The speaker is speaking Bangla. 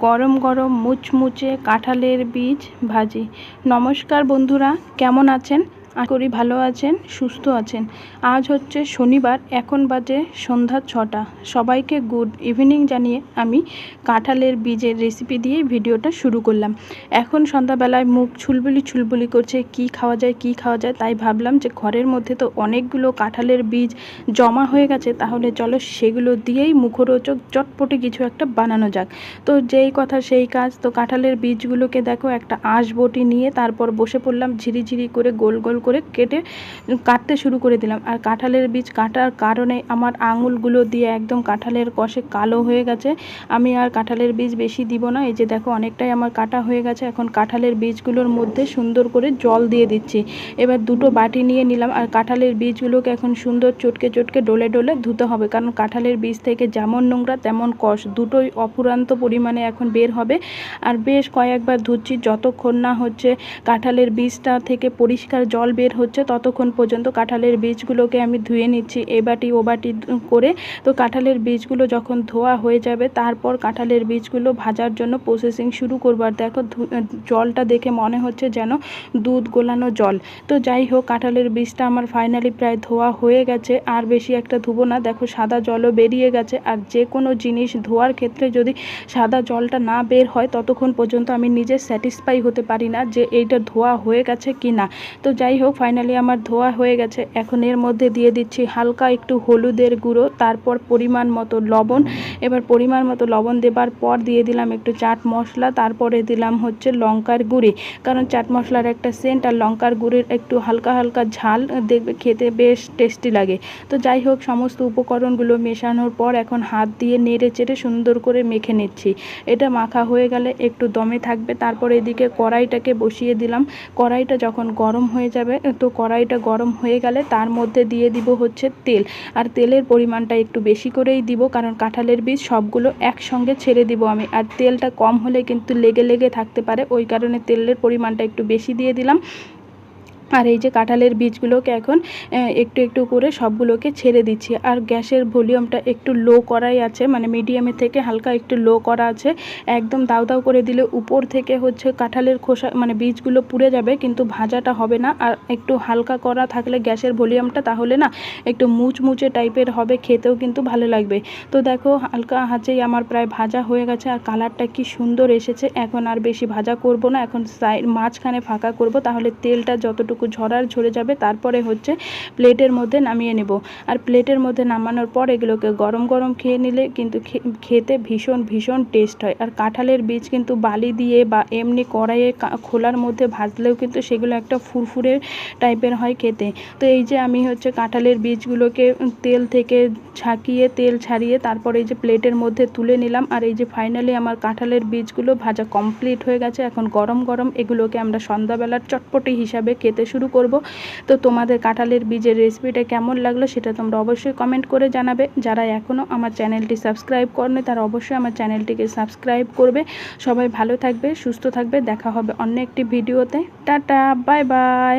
গরম গরম মুচমুচে কাঁঠালের বীজ ভাজি। নমস্কার বন্ধুরা কেমন আছেন? করি ভালো আছেন, সুস্থ আছেন। আজ হচ্ছে শনিবার, এখন বাজে সন্ধ্যা ছটা। সবাইকে গুড ইভিনিং জানিয়ে আমি কাঁঠালের বীজের রেসিপি দিয়ে ভিডিওটা শুরু করলাম। এখন সন্ধ্যাবেলায় মুখ ছুলবুলি ছুলবুলি করছে, কি খাওয়া যায়, কি খাওয়া যায়, তাই ভাবলাম যে ঘরের মধ্যে তো অনেকগুলো কাঁঠালের বীজ জমা হয়ে গেছে, তাহলে চলো সেগুলো দিয়েই মুখরোচক চটপটে কিছু একটা বানানো যাক। তো যেই কথা সেই কাজ, তো কাঁঠালের বীজগুলোকে দেখো একটা আঁশ বটি নিয়ে তারপর বসে পড়লাম ঝিরিঝিরি করে গোল গোল করে কেটে কাটতে শুরু করে দিলাম। আর কাঁঠালের বীজ কাটার কারণে আমার আঙুলগুলো দিয়ে একদম কাঁঠালের কষে কালো হয়ে গেছে। আমি আর কাঁঠালের বীজ বেশি দিব না। এই যে দেখো, অনেকটাই আমার কাটা হয়ে গেছে। এখন কাঁঠালের বীজগুলোর মধ্যে সুন্দর করে জল দিয়ে দিচ্ছি। এবার দুটো বাটি নিয়ে নিলাম। আর কাঁঠালের বীজগুলোকে এখন সুন্দর চটকে চটকে ডলে ডলে ধুতে হবে। কারণ কাঁঠালের বীজ থেকে যেমন নোংরা, তেমন কষ। দুটোই অপুরান্ত পরিমাণে এখন বের হবে। আর বেশ কয়েকবার ধুচ্ছি। যতক্ষণ না হচ্ছে কাঁঠালের বীজটা থেকে পরিষ্কার জল বের হচ্ছে, ততক্ষণ পর্যন্ত কাঁঠালের বীজগুলোকে আমি ধুয়ে নিচ্ছি। এ বাটি, ও বাটি করে তো কাঁঠালের বীজগুলো যখন ধোয়া হয়ে যাবে, তারপর কাঁঠালের বীজগুলো ভাজার জন্য প্রসেসিং শুরু করব। আর দেখো জলটা দেখে মনে হচ্ছে যেন দুধ গোলানো জল। তো যাই হোক, কাঁঠালের বীজটা আমার ফাইনালি প্রায় ধোয়া হয়ে গেছে, আর বেশি একটা ধুবো না। দেখো সাদা জলও বেরিয়ে গেছে, আর যে কোনো জিনিস ধোয়ার ক্ষেত্রে যদি সাদা জলটা না বের হয়, ততক্ষণ পর্যন্ত আমি নিজে স্যাটিসফাই হতে পারি না যে এইটা ধোয়া হয়ে গেছে কি না তো যাই হোক ফাইনালি আমার ধোয়া হয়ে গেছে। এখন এর মধ্যে দিয়ে দিচ্ছি হালকা একটু হলুদের গুঁড়ো, তারপর পরিমাণ মতো লবণ। এবার পরিমাণ মতো লবণ দেবার পর দিয়ে দিলাম একটু চাট মশলা, তারপরে দিলাম হচ্ছে লঙ্কার গুঁড়ি। কারণ চাট মশলার একটা সেন্ট আর লঙ্কার গুঁড়ির একটু হালকা হালকা ঝাল দেখবে, খেতে বেশ টেস্টি লাগে। তো যাই হোক সমস্ত উপকরণগুলো মেশানোর পর এখন হাত দিয়ে নেড়ে চেড়ে সুন্দর করে মেখে নিচ্ছি। এটা মাখা হয়ে গেলে একটু দমে থাকবে, তারপর এদিকে কড়াইটাকে বসিয়ে দিলাম। কড়াইটা যখন গরম হয়ে যাবে তো কড়াইটা গরম হয়ে গেলে তার মধ্যে দিয়ে দিব হচ্ছে তেল। আর তেলের পরিমাণটা একটু বেশি করেই দিব কারণ কাঁঠালের বীজ সবগুলো একসঙ্গে ছেড়ে দিব আমি। আর তেলটা কম হলে কিন্তু লেগে লেগে থাকতে পারে। ওই কারণে তেলের পরিমাণটা একটু বেশি দিয়ে দিলাম। আর এই যে কাঁঠালের বীজগুলোকে এখন একটু একটু করে সবগুলোকে ছেড়ে দিচ্ছি। আর গ্যাসের ভলিউমটা একটু লো করাই আছে মানে মিডিয়ামের থেকে হালকা একটু লো করা আছে। একদম দাউ দাউ করে দিলে উপর থেকে হচ্ছে কাঁঠালের খোসা মানে বীজগুলো পুড়ে যাবে, কিন্তু ভাজাটা হবে না। আর একটু হালকা করা থাকলে গ্যাসের ভলিউমটা তাহলে না একটু মুচমুচে টাইপের হবে, খেতেও কিন্তু ভালো লাগবে। তো দেখো, হালকা হাঁচেই আমার প্রায় ভাজা হয়ে গেছে, আর কালারটা কি সুন্দর এসেছে। এখন আর বেশি ভাজা করব না, এখন সাইড মাঝখানে ফাঁকা করব, তাহলে তেলটা যতটুকু যতটুকু ঝরার ঝরে যাবে, তারপরে হচ্ছে প্লেটের মধ্যে নামিয়ে নেব। আর প্লেটের মধ্যে নামানোর পর এগুলোকে গরম গরম খেয়ে নিলে কিন্তু খেতে ভীষণ ভীষণ টেস্ট হয়। আর কাঁঠালের বীজ কিন্তু বালি দিয়ে বা এমনি কড়াইয়ে খোলার মধ্যে ভাজলেও কিন্তু সেগুলো একটা ফুরফুরে টাইপের হয় খেতে। তো এই যে আমি হচ্ছে কাঁঠালের বীজগুলোকে তেল থেকে ছাকিয়ে, তেল ছাড়িয়ে তারপরে এই যে প্লেটের মধ্যে তুলে নিলাম। আর এই যে ফাইনালি আমার কাঁঠালের বীজগুলো ভাজা কমপ্লিট হয়ে গেছে। এখন গরম গরম এগুলোকে আমরা সন্ধ্যাবেলার চটপটি হিসাবে খেতে শুরু করব। তো তোমাদের কাঁঠালের বীজের রেসিপিটা কেমন লাগল সেটা তোমরা অবশ্যই কমেন্ট করে জানাবে। যারা এখনও আমার চ্যানেলটি সাবস্ক্রাইব করেনি, তারা অবশ্যই আমার চ্যানেলটিকে সাবস্ক্রাইব করবে। সবাই ভালো থাকবে, সুস্থ থাকবে। দেখা হবে অন্য একটি ভিডিওতে টাটা বাই বাই